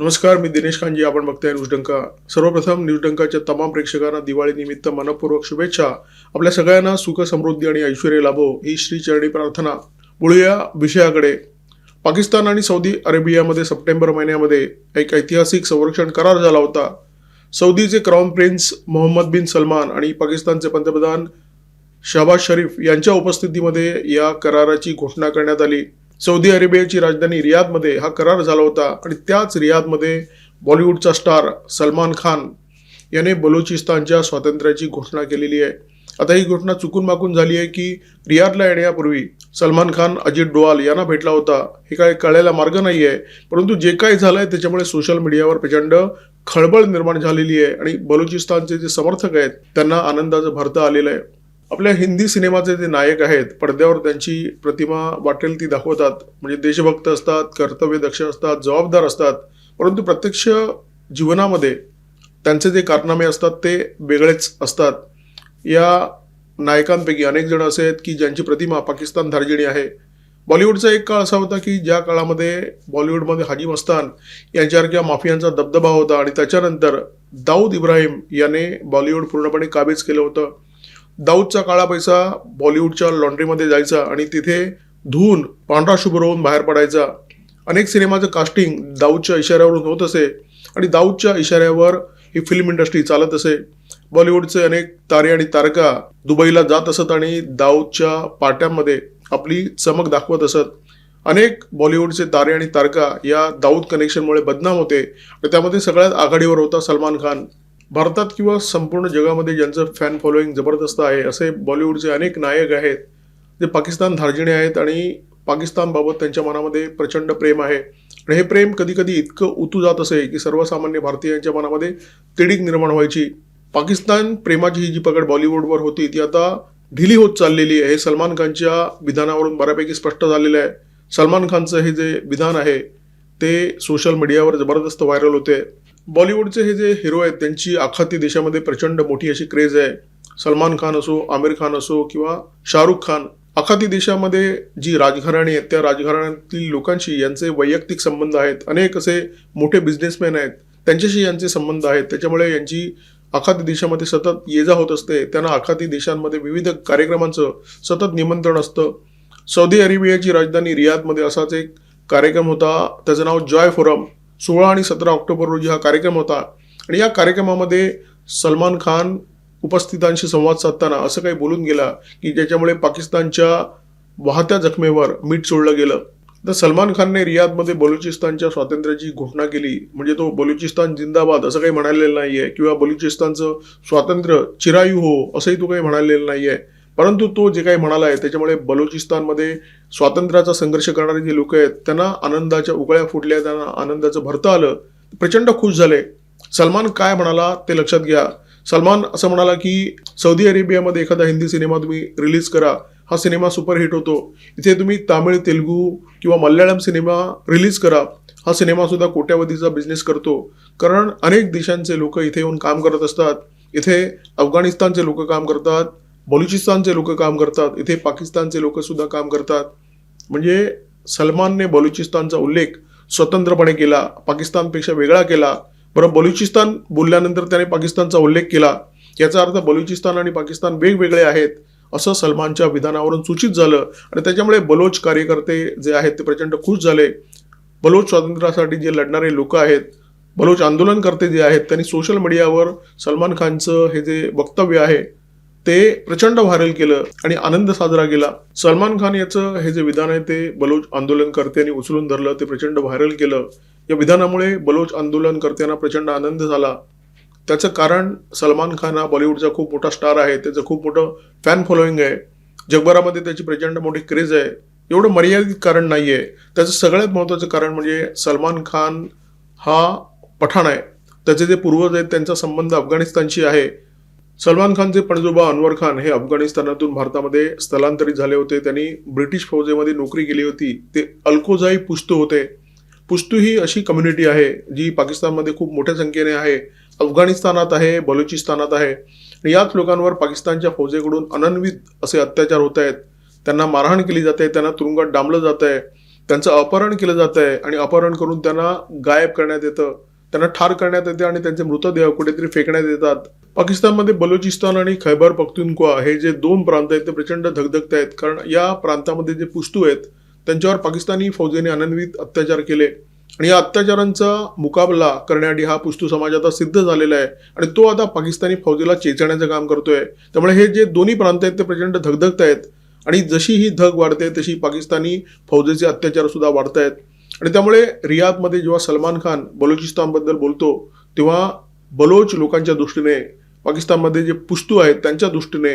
नमस्कार मी दिनेश खानजी आपण बघताय न्यूजडंका सर्वप्रथम न्यूजडंकाच्या तमाम प्रेक्षकांना दिवाळीनिमित्त मनपूर्वक शुभेच्छा. आपल्या सगळ्यांना सुख समृद्धी आणि ऐश्वर लाभो ही श्रीचरणी प्रार्थना. बोलूया विषयाकडे. पाकिस्तान आणि सौदी अरेबियामध्ये सप्टेंबर महिन्यामध्ये एक ऐतिहासिक संरक्षण करार झाला होता. सौदीचे crown prince Mohammed bin Salman आणि पाकिस्तानचे पंतप्रधान शहबाज शरीफ यांच्या उपस्थितीमध्ये या कराराची घोषणा करण्यात आली. सौदी अरेबियाची राजधानी रियादमध्ये हा करार झाला होता आणि त्याच रियादमध्ये बॉलिवूडचा स्टार सलमान खान याने बलुचिस्तानच्या स्वातंत्र्याची घोषणा केलेली आहे. आता ही घोषणा चुकून माकून झाली आहे की रियादला येण्यापूर्वी सलमान खान अजित डोवाल यांना भेटला होता. हे काय कळायला मार्ग नाही आहे. परंतु जे काय झालंय त्याच्यामुळे सोशल मीडियावर प्रचंड खळबळ निर्माण झालेली आहे आणि बलुचिस्तानचे जे समर्थक आहेत त्यांना आनंदाचं भरतं आलेलं आहे. आपल्या हिंदी सिनेमाचे जे नायक आहेत पडद्यावर त्यांची प्रतिमा वाटेल ती दाखवतात. म्हणजे देशभक्त असतात कर्तव्यदक्ष असतात जबाबदार असतात. परंतु प्रत्यक्ष जीवनामध्ये त्यांचे जे कारनामे असतात ते वेगळेच असतात. या नायकांपैकी अनेक जण असे आहेत की ज्यांची प्रतिमा पाकिस्तान धार्जिणी आहे. बॉलिवूडचा एक काळ असा होता की ज्या काळामध्ये बॉलिवूडमध्ये हाजी मस्तान यांच्यासारख्या माफियांचा दबदबा होता आणि त्याच्यानंतर दाऊद इब्राहिम याने बॉलिवूड पूर्णपणे काबीज केलं होतं. दाऊदचा काळा पैसा बॉलिवूडच्या लॉन्ड्रीमध्ये जायचा आणि तिथे धुवून पांढरा शुभ्र होऊन बाहेर पडायचा. अनेक सिनेमाचं कास्टिंग दाऊदच्या इशाऱ्यावरून होत असे आणि दाऊदच्या इशाऱ्यावर ही फिल्म इंडस्ट्री चालत असे. बॉलिवूडचे अनेक तारे आणि तारका दुबईला जात असत आणि दाऊदच्या पाट्यांमध्ये आपली चमक दाखवत असत. अनेक बॉलिवूडचे तारे आणि तारका या दाऊद कनेक्शनमुळे बदनाम होते. आणि त्यामध्ये सगळ्यात आघाडीवर होता सलमान खान. भारतात किंवा संपूर्ण जगामध्ये ज्यांचं फॅन फॉलोईंग जबरदस्त आहे असे बॉलिवूडचे अनेक नायक आहेत जे पाकिस्तान धार्जिणे आहेत आणि पाकिस्तानबाबत त्यांच्या मनामध्ये प्रचंड प्रेम आहे. आणि हे प्रेम कधीकधी इतकं उतू जात असे की सर्वसामान्य भारतीयांच्या मनामध्ये तिडीक निर्माण व्हायची. पाकिस्तान प्रेमाची ही जी पकड बॉलिवूडवर होती ती आता ढिली होत चाललेली आहे. हे सलमान खानच्या विधानावरून बऱ्यापैकी स्पष्ट झालेलं आहे. सलमान खानचं हे जे विधान आहे ते सोशल मीडियावर जबरदस्त व्हायरल होते. बॉलिवूडचे हे जे हिरो आहेत त्यांची आखाती देशामध्ये प्रचंड मोठी अशी क्रेज आहे. सलमान खान असो आमिर खान असो किंवा शाहरुख खान आखाती देशामध्ये जी राजघराणी आहेत त्या राजघराण्यातील लोकांशी यांचे वैयक्तिक संबंध आहेत. अनेक असे मोठे बिझनेसमॅन आहेत त्यांच्याशी यांचे संबंध आहेत. त्याच्यामुळे यांची आखाती देशामध्ये सतत ये जा होत असते. त्यांना आखाती देशांमध्ये विविध कार्यक्रमांचं सतत निमंत्रण असतं. सौदी अरेबियाची राजधानी रियादमध्ये असाच एक कार्यक्रम होता. त्याचं नाव जॉय फोरम. सोळा आणि सतरा ऑक्टोबर रोजी हा कार्यक्रम होता. आणि या कार्यक्रमामध्ये सलमान खान उपस्थितांशी संवाद साधताना असं काही बोलून गेला की ज्याच्यामुळे पाकिस्तानच्या वाहत्या जखमेवर मीठ सोडलं गेलं. तर सलमान खानने रियादमध्ये बलुचिस्तानच्या स्वातंत्र्याची घोषणा केली. म्हणजे तो बलुचिस्तान जिंदाबाद असं काही म्हणालेलं नाही आहे किंवा बलुचिस्तानचं स्वातंत्र्य चिरायू हो असंही तो काही म्हणालेलं नाही आहे परंतु तो जे काही म्हणाला आहे त्याच्यामुळे बलुचिस्तानमध्ये स्वातंत्र्याचा संघर्ष करणारे जे लोक आहेत त्यांना आनंदाच्या उकळ्या फुटल्या त्यांना आनंदाचं भरतं आलं प्रचंड खुश झाले. सलमान काय म्हणाला ते लक्षात घ्या. सलमान असं म्हणाला की सौदी अरेबियामध्ये एखादा हिंदी सिनेमा तुम्ही रिलीज करा हा सिनेमा सुपरहिट होतो. इथे तुम्ही तामिळ तेलुगू किंवा मल्याळम सिनेमा रिलीज करा हा सिनेमासुद्धा कोट्यावधीचा बिझनेस करतो. कारण अनेक देशांचे लोक इथे येऊन काम करत असतात. इथे अफगाणिस्तानचे लोक काम करतात. बलुचिस्तानचे लोक काम करतात इथे पाकिस्तानचे लोक सुद्धा काम करतात. म्हणजे सलमानने बलुचिस्तानचा उल्लेख स्वतंत्रपणे केला पाकिस्तानपेक्षा वेगळा केला. बरं बलुचिस्तान बोलल्यानंतर त्याने पाकिस्तानचा उल्लेख केला. याचा अर्थ बलुचिस्तान आणि पाकिस्तान वेगवेगळे आहेत असं सलमानच्या विधानावरून सूचित झालं. आणि त्याच्यामुळे बलोच कार्यकर्ते जे आहेत ते प्रचंड खुश झाले. बलोच स्वातंत्र्यासाठी जे लढणारे लोक आहेत बलोच आंदोलनकर्ते जे आहेत त्यांनी सोशल मीडियावर सलमान खानचं हे जे वक्तव्य आहे ते प्रचंड व्हायरल केलं आणि आनंद साजरा केला. सलमान खान याचं हे जे विधान आहे ते बलोच आंदोलनकर्त्यांनी उचलून धरलं ते प्रचंड व्हायरल केलं. या विधानामुळे बलोच आंदोलनकर्त्यांना प्रचंड आनंद झाला. त्याचं कारण सलमान खान हा बॉलिवूडचा खूप मोठा स्टार आहे त्याचं खूप मोठं फॅन फॉलोईंग आहे. जगभरामध्ये त्याची प्रचंड मोठी क्रेज आहे. एवढं मर्यादित कारण नाही आहे त्याचं सगळ्यात महत्त्वाचं कारण म्हणजे सलमान खान हा पठाण आहे. त्याचे जे पूर्वज आहेत त्यांचा संबंध अफगाणिस्तानशी आहे. सलमान खानचे पणजोबा अनवर खान हे अफगाणिस्तानातून भारतामध्ये स्थलांतरित झाले होते. त्यांनी ब्रिटिश फौजेमध्ये नोकरी केली होती. ते अल्कोजाई पुस्तू होते. पुस्तू ही अशी कम्युनिटी आहे जी पाकिस्तानमध्ये खूप मोठ्या संख्येने आहे. अफगाणिस्तानात आहे बलुचिस्तानात आहे. आणि याच लोकांवर पाकिस्तानच्या फौजेकडून अनन्वित असे अत्याचार होत आहेत. त्यांना मारहाण केली जाते त्यांना तुरुंगात डांबलं जात आहे त्यांचं अपहरण केलं जात आहे आणि अपहरण करून त्यांना गायब करण्यात येतं. त्यांना ठार करण्यात येते आणि त्यांचे मृतदेह कुठेतरी फेकण्यात येतात. पाकिस्तानमध्ये बलुचिस्तान आणि खैबर पख्तूनख्वा हे जे दोन प्रांत आहेत ते प्रचंड धगधगत आहेत. कारण या प्रांतामध्ये जे पुस्तू आहेत त्यांच्यावर पाकिस्तानी फौजेने अनन्वित अत्याचार केले. आणि या अत्याचारांचा मुकाबला करण्यासाठी हा पुस्तू समाज आता सिद्ध झालेला आहे आणि तो आता पाकिस्तानी फौजेला चेचण्याचं काम करतोय. त्यामुळे हे जे दोन्ही प्रांत आहेत ते प्रचंड धगधगत आहेत. आणि जशी ही धग वाढते तशी पाकिस्तानी फौजेचे अत्याचार सुद्धा वाढत आहेत आणि त्यामुळे रियादमध्ये जेव्हा सलमान खान बलुचिस्तानबद्दल बोलतो तेव्हा बलोच लोकांच्या दृष्टीने पाकिस्तानमध्ये जे पुस्तू आहेत त्यांच्या दृष्टीने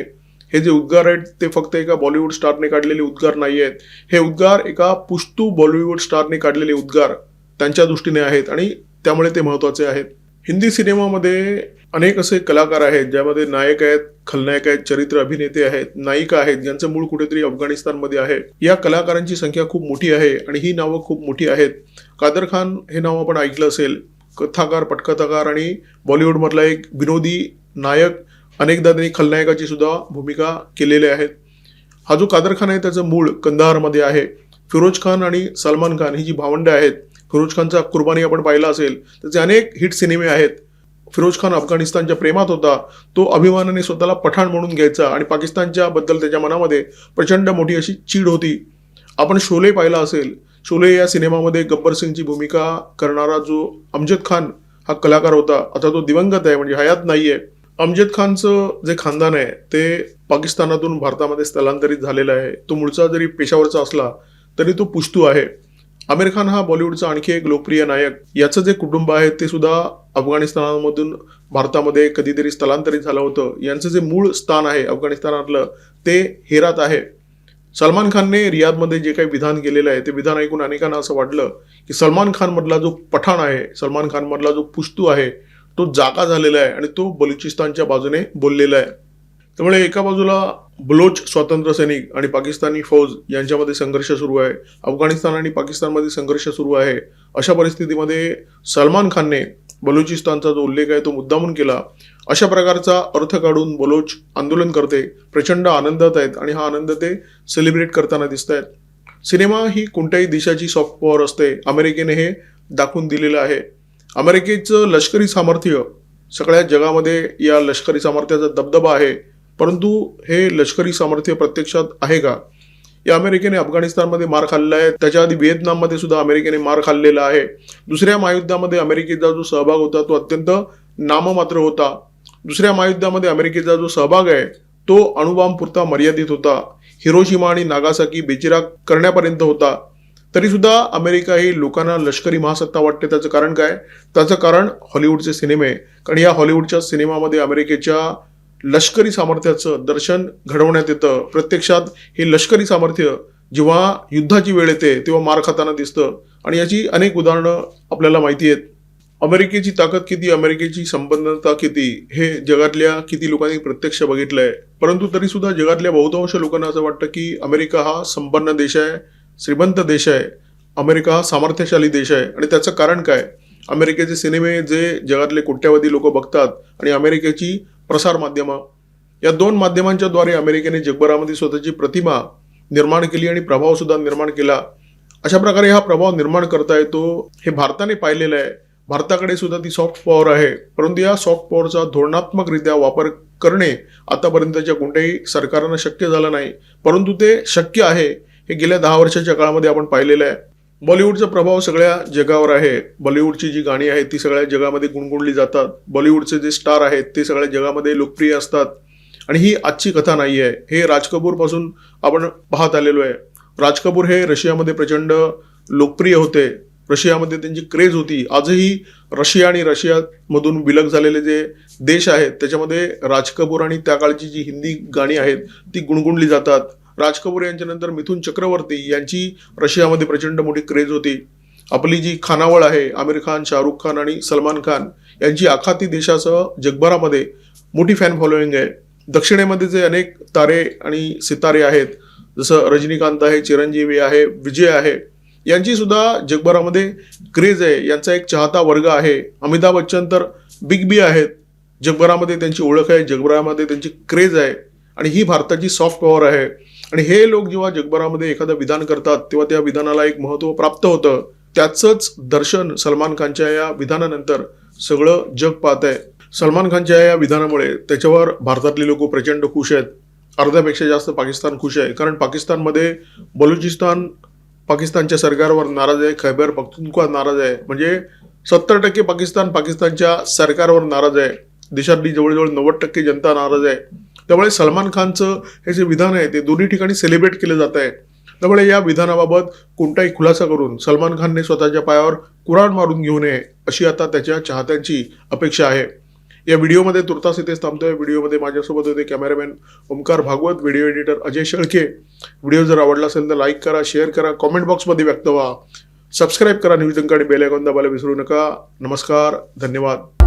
हे जे उद्गार आहेत ते फक्त एका बॉलिवूड स्टारने काढलेले उद्गार नाही आहेत. हे उद्गार एका पुस्तू बॉलिवूड स्टारने काढलेले उद्गार त्यांच्या दृष्टीने आहेत आणि त्यामुळे ते महत्त्वाचे आहेत. हिंदी सिनेमामध्ये अनेक असे कलाकार आहेत ज्यामध्ये नायक आहेत खलनायक आहेत चरित्र अभिनेते आहेत नायिका आहेत ज्यांचं मूळ कुठेतरी अफगाणिस्तानमध्ये आहे. या कलाकारांची संख्या खूप मोठी आहे आणि ही नावं खूप मोठी आहेत. कादर खान हे नाव आपण ऐकलं असेल. कथाकार पटकथाकार आणि बॉलिवूडमधला एक विनोदी नायक. अनेकदा त्यांनी खलनायकाची सुद्धा भूमिका केलेल्या आहेत हा जो कादर खान आहे त्याचं मूळ कंदाहारमध्ये आहे. फिरोज खान आणि सलमान खान ही जी भावंडं आहेत फिरोज खानचा कुर्बानी आपण पाहिला असेल त्याचे अनेक हिट सिनेमे आहेत. फिरोज खान अफगाणिस्तानच्या प्रेमात होता. तो अभिमानाने स्वतःला पठाण म्हणून घ्यायचा आणि पाकिस्तानच्या बद्दल त्याच्या मनामध्ये प्रचंड मोठी अशी चीड होती. आपण शोले पाहिला असेल शोले या सिनेमामध्ये गब्बर सिंगची भूमिका करणारा जो अमजद खान हा कलाकार होता आता तो दिवंगत आहे म्हणजे हयात नाही आहे अमजद खानचं जे खानदान आहे ते पाकिस्तानातून भारतामध्ये स्थलांतरित झालेलं आहे. तो मूळचा जरी पेशावरचा असला तरी तो पुश्तू आहे. आमिर खान हा बॉलिवूडचा आणखी एक लोकप्रिय नायक. याचं जे कुटुंब आहे ते सुद्धा अफगाणिस्तानामधून भारतामध्ये कधीतरी स्थलांतरित झालं होतं. यांचं जे मूळ स्थान आहे अफगाणिस्तानातलं ते हेरात आहे. सलमान खानने रियादमध्ये जे काही विधान केलेलं आहे ते विधान ऐकून अनेकांना असं वाटलं की सलमान खानमधला जो पठाण आहे सलमान खानमधला जो पुस्तू आहे तो जागा झालेला आहे आणि तो बलुचिस्तानच्या बाजूने बोललेला आहे. त्यामुळे एका बाजूला बलोच स्वातंत्र्य सैनिक आणि पाकिस्तानी फौज यांच्यामध्ये संघर्ष सुरू आहे. अफगाणिस्तान आणि पाकिस्तानमध्ये संघर्ष सुरू आहे. अशा परिस्थितीमध्ये सलमान खानने बलुचिस्तानचा जो उल्लेख आहे तो मुद्दामून केला. अशा प्रकारचा अर्थ काढून बलोच आंदोलन करते. प्रचंड आनंदात आहेत आणि हा आनंद ते सेलिब्रेट करताना दिसत आहेत सिनेमा ही कोणत्याही देशाची सॉफ्ट पॉवर असते. अमेरिकेने हे दाखवून दिलेलं आहे. अमेरिकेचं लष्करी सामर्थ्य सगळ्या जगामध्ये या लष्करी सामर्थ्याचा दबदबा आहे. परंतु हे लष्करी सामर्थ्य प्रत्यक्षात आहे का? या अमेरिकेने अफगाणिस्तानमध्ये मार खाल्ला आहे. त्याच्या आधी व्हिएतनाममध्ये सुद्धा अमेरिकेने मार खाल्लेला आहे. दुसऱ्या महायुद्धामध्ये अमेरिकेचा जो सहभाग होता तो अत्यंत नाममात्र होता. दुसऱ्या महायुद्धामध्ये अमेरिकेचा जो सहभाग आहे तो अणुबांबपुरता मर्यादित होता. हिरोशिमा आणि नागासाकी बेचिराग करण्यापर्यंत होता. तरी सुद्धा अमेरिका ही लोकांना लष्करी महासत्ता वाटते. त्याचं कारण काय? त्याचं कारण हॉलिवूडचे सिनेमे. कारण या हॉलिवूडच्या सिनेमामध्ये अमेरिकेच्या लष्करी सामर्थ्याचं दर्शन घडवण्यात येतं. प्रत्यक्षात हे लष्करी सामर्थ्य जेव्हा युद्धाची वेळ येते तेव्हा मार खाताना दिसतं. आणि याची अनेक उदाहरणं आपल्याला माहिती आहेत. अमेरिकेची ताकद किती अमेरिकेची संबंधता किती हे जगातल्या किती लोकांनी प्रत्यक्ष बघितलंय. परंतु तरी सुद्धा जगातल्या बहुतांश लोकांना असं वाटतं की अमेरिका हा संपन्न देश आहे श्रीमंत देश आहे. अमेरिका हा सामर्थ्यशाली देश आहे. आणि त्याचं कारण काय? अमेरिकेचे सिनेमे जे जगातले कोट्यावधी लोक बघतात आणि अमेरिकेची प्रसार माध्यमं या दोन माध्यमांच्या द्वारे अमेरिकेने जगभरामध्ये स्वतःची प्रतिमा निर्माण केली आणि प्रभावसुद्धा निर्माण केला. अशा प्रकारे हा प्रभाव निर्माण करता येतो हे भारताने पाहिलेलं आहे. भारताकडे सुद्धा ती सॉफ्ट पॉवर आहे. परंतु या सॉफ्ट पॉवरचा धोरणात्मकरित्या वापर करणे आतापर्यंतच्या कोणत्याही सरकारनं शक्य झालं नाही. परंतु ते शक्य आहे हे गेल्या दहा वर्षाच्या काळामध्ये आपण पाहिलेलं आहे. बॉलिवूडचा प्रभाव सगळ्या जगावर आहे. बॉलिवूडची जी गाणी आहेत ती सगळ्या जगामध्ये गुणगुणली जातात. बॉलिवूडचे जे स्टार आहेत ते सगळ्या जगामध्ये लोकप्रिय असतात. आणि ही आजची कथा नाही आहे. हे राज कपूरपासून आपण पाहत आलेलो आहे. राज कपूर हे रशियामध्ये प्रचंड लोकप्रिय होते. रशियामध्ये त्यांची क्रेज होती. आजही रशिया आणि रशियामधून विलग झालेले जे देश आहेत त्याच्यामध्ये राज कपूर आणि त्या काळची जी हिंदी गाणी आहेत ती गुणगुणली जातात. राज कपूर यांच्यानंतर मिथुन चक्रवर्ती यांची रशियामध्ये प्रचंड मोठी क्रेज होती. आपली जी खानावळ आहे आमिर खान शाहरुख खान आणि सलमान खान यांची आखाती देशासह जगभरामध्ये मोठी फॅन फॉलोईंग आहे. दक्षिणेमध्ये जे अनेक तारे आणि सितारे आहेत जसं रजनीकांत आहे चिरंजीवी आहे विजय आहे यांची सुद्धा जगभरामध्ये क्रेज आहे. यांचा एक चाहता वर्ग आहे. अमिताभ बच्चन तर बिग बी आहेत. जगभरामध्ये त्यांची ओळख आहे जगभरामध्ये त्यांची क्रेज आहे आणि ही भारताची सॉफ्ट पॉवर आहे. आणि हे लोक जेव्हा जगभरामध्ये एखादं विधान करतात तेव्हा त्या विधानाला एक महत्त्व प्राप्त होतं. त्याचंच दर्शन सलमान खानच्या या विधानानंतर सगळं जग पाहत आहे सलमान खानच्या या विधानामुळे त्याच्यावर भारतातले लोक प्रचंड खुश आहेत. अर्ध्यापेक्षा जास्त पाकिस्तान खुश आहे. कारण पाकिस्तानमध्ये बलुचिस्तान पाकिस्तानच्या सरकारवर नाराज आहे खैबर पख्तुनख्वा नाराज आहे. म्हणजे सत्तर टक्के पाकिस्तान पाकिस्तानच्या सरकारवर नाराज आहे. देशातली जवळजवळ नव्वद टक्के जनता नाराज आहे. त्यामुळे सलमान खानचं हे जे विधान आहे ते दोन्ही ठिकाणी सेलिब्रेट केलं जात आहे. त्यामुळे या विधानाबाबत कोणताही खुलासा करून सलमान खानने स्वतःच्या पायावर कुराण मारून घेऊ नये अशी आता त्याच्या चाहत्यांची अपेक्षा आहे. या व्हिडिओमध्ये तुर्तास इथेच थांबतोय. व्हिडिओमध्ये माझ्यासोबत होते cameraman Omkar Bhagwat video editor Ajay Shelke. Video जर आवडला असेल तर लाईक करा शेअर करा कॉमेंट बॉक्समध्ये व्यक्त व्हा. सबस्क्राईब करा न्यूज आणि बेलायकॉन दाबायला विसरू नका. नमस्कार धन्यवाद.